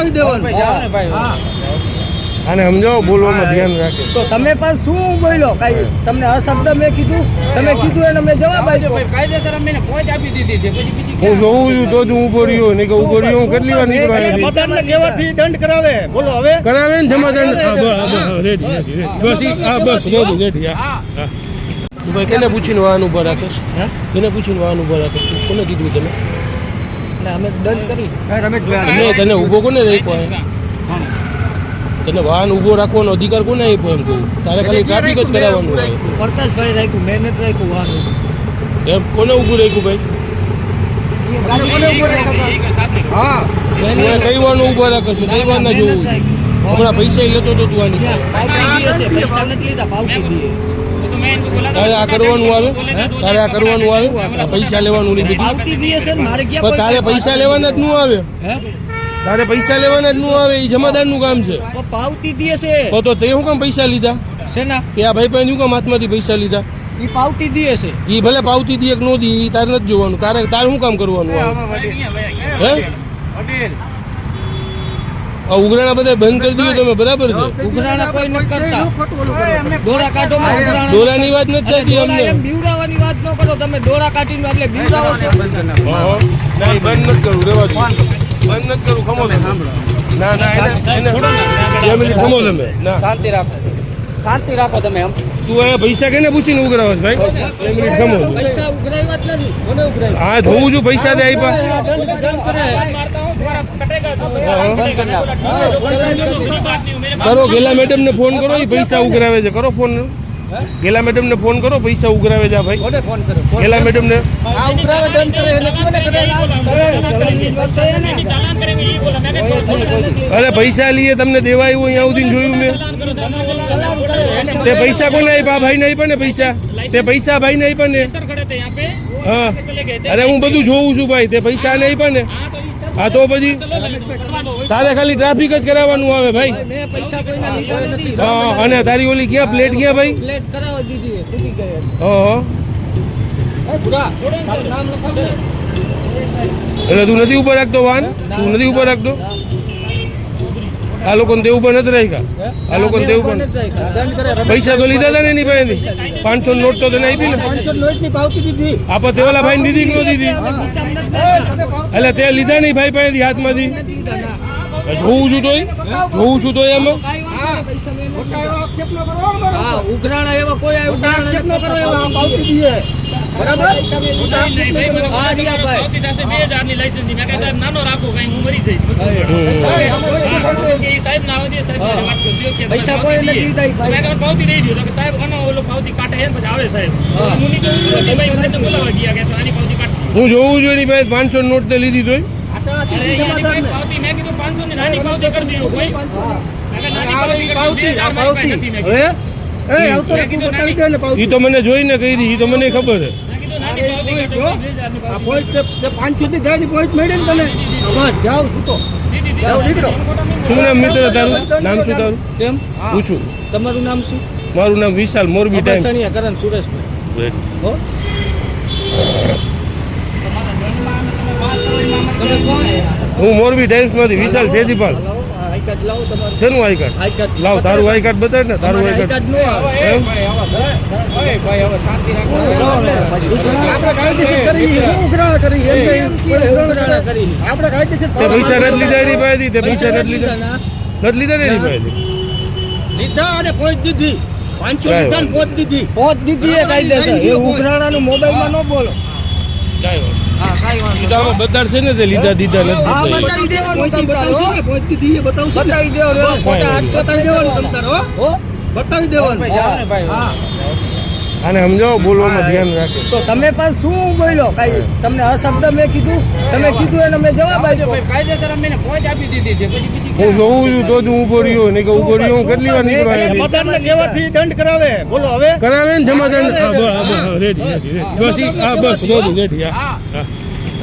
બતાવી દેવાનું. આને સમજાવો બોલવામાં ધ્યાન રાખે. તો તમે પણ શું બોલ્યો? કઈ તમને અશબ્દ મેં કીધું? તમે કીધું એને મેં જવાબ આપ્યો. કાયદેસર અમે ફોજ આપી દીધી છે. પછી હું જોઉં છું તો જ હું ઊભો રહ્યો. નહીં કે ઊભો રહ્યો હું કેટલી વાર નીકળવા નથી કેવાથી દંડ કરાવે? બોલો હવે. કરાવે ને જમા દંડ? બસ, બસ, રેડી રેડી. બસ. હા. બસ રેડી રેડી હા. હા. તું ભાઈ કેને પૂછીને વાહન ઊભા રાખીશ હે? કેને પૂછીને વાહન ઊભા રાખીશ કોને કીધું તમે? ને અમે દંડ કરી. તને તને ઊભો કોને રાખ્યો તને વાહન ઊભો રાખવાનો અધિકાર કોને આપ્યો એમ કહું તારે ખાલી ટ્રાફિક જ કરાવવાનું પ્રકાશભાઈ રાખ્યું મેં નથી રાખ્યું વાહન એમ કોને ઊભું રાખ્યું ભાઈ? હા. કઈ વાનું ઊભા રાખે છું કઈ જોવું હમણાં પૈસા લેતો તો તું આની પૈસા. નથી લીધા તારે આ કરવાનું આવે? તારે આ કરવાનું આવે? આ પૈસા લેવાનું નહીં બીજું ને તારે પૈસા લેવાના જ ન આવે. તારે પૈસા લેવાના જ ન આવે એ જમાદારનું કામ છે. પાવતી દે છે તો તો તે શું કામ પૈસા લીધા? કે આ ભાઈ પાસે શું કામ હાથમાંથી પૈસા લીધા? એ પાવતી દઈએ છે એ ભલે પાવતી દે કે નો દી ઈ તારે નથી જોવાનું. તારે તારે શું કામ કરવાનું આવે? હે? ઉઘરાણા બધા બંધ કરી દીધું તમે બરાબર છે? ઉઘરાણા કોઈ નથી કરતા. દોરા કાઢો દોરાની વાત નથી થતી અમને. બીવડાવવાની વાત ન કરો. તમે દોરા કાઢીને એટલે બીવડાવો છો. હા, હા. ના ઈ બંધ નથી કરવું રેવા દો. બંધ નથી કરવું ખમો ના ના એને એને ખમો તમે શાંતિ રાખો. શાંતિ રાખો તમે એમ તું એ પૈસા કેને પૂછીને ઉઘરાવો છે ભાઈ? મિનિટ ખમો પૈસા ઉઘરાવ્યા જ નથી. હા જોઉં છું પૈસા દે આપ્યા કરો. ગેલા મેડમ ને ફોન કરો એ પૈસા ઉઘરાવે છે. કરો ફોન ગેલા મેડમ ને ફોન કરો પૈસા ઉઘરાવે જા ભાઈ કોને ફોન ગેલા મેડમ ને આ ઉઘરાવે દંડ કરે એને કોને કરે અરે પૈસા લઈએ તમને દેવાય એવું અહીંયા સુધી જોયું મેં તે પૈસા કોને આપ્યા આ ભાઈને આપ્યા ને પૈસા તે પૈસા ભાઈને આપ્યા ને હા અરે હું બધું જોઉં છું ભાઈ તે પૈસા ને આપ્યા ને હા તો પછી? તારે ખાલી ટ્રાફિક જ કરાવવાનું આવે ભાઈ. મેં પૈસા કોઈના લીધા નથી. હા અને તારી ઓલી ક્યાં પ્લેટ ક્યાં ભાઈ? એટલે તું નથી ઊભો રાખતો વાહન? તું નથી ઊભો રાખતો? આ લોકોને દેવું પણ નથી રાખ્યા. આ લોકોને દેવું પણ પૈસા તો લીધા હતા ને એની પાસેથી. પાંચસો નોટ તો તને આપી ને પાંચસો તેવાલા ભાઈ દીધી કે ન દીધી? એટલે તે લીધા નહીં ભાઈ પાસેથી હાથમાંથી. જોવું છું તોય જોવું છું તોય એમાં. ખોટા એવા ન કરો કોઈ ન કરો પાવતી બરાબર કરો. હા. ભાઈ. જોવું જોઈએ ભાઈ પાસે પાંચસો નોટ તે લીધી તોય. દીધી પાવતી આ પાવતી. હવે? એ આવતો રે, તું બતાવી દે ને એ પાવતી તો મને જોઈને કહી એ તો મને ખબર છે. નામ શું તારું કેમ પૂછું તમારું નામ શું મારું નામ વિશાલ મોરબી અબસણિયા કરણ સુરેશભાઈ હો મોરબી ટાઈમ્સમાંથી વિશાલ આઈ કાર્ડ લાવો તમારું. શેનું આઈ કાર્ડ આઈ કાર્ડ લાવ તારું આઈ કાર્ડ બતાડ ને તારું તમારે આઈ આઈ કાર્ડ કાર્ડ નો આવે. એમ? આપણે કાયદેસર કરી. ઉઘરાણા કરી. એમ નહીં. કોઈ ઉઘરાણા કરી. આપણે કાયદેસર પૈસા નથી લીધા એની તે પૈસા પૈસા નથી લીધા નથી લીધા ને એની પાસેથી? લીધા અને પોઈન્ટ દીધી. પાંચસો લીધા ને પોઈન્ટ દીધી. પોત દીધી એ કાયદેસર. એ ઉઘરાણાનું મોબાઈલમાં ન બોલો. કાંઈ બતાડશે ને તે લીધા દીધા નથી. બતાવી દેવાનું. બતાવી દેવાનું આને સમજાવો બોલવામાં ધ્યાન રાખે તો તમે પણ શું બોલ્યો કઈ તમને અશબ્દ મેં કીધું તમે કીધું એને મેં જવાબ આપ્યો કાયદેસર અમે ફોજ આપી દીધી છે પછી હું જોઉં છું તો જ હું ઊભો રહ્યો નહીં કે ઊભો રહ્યો હું કેટલી વાર નીકળવા આવી કેવાથી દંડ કરાવે બોલો હવે કરાવે ને જમાદાર હા, બસ, હા, બસ, રેડી રેડી બસ હા બસ રેડી રેડી હા હા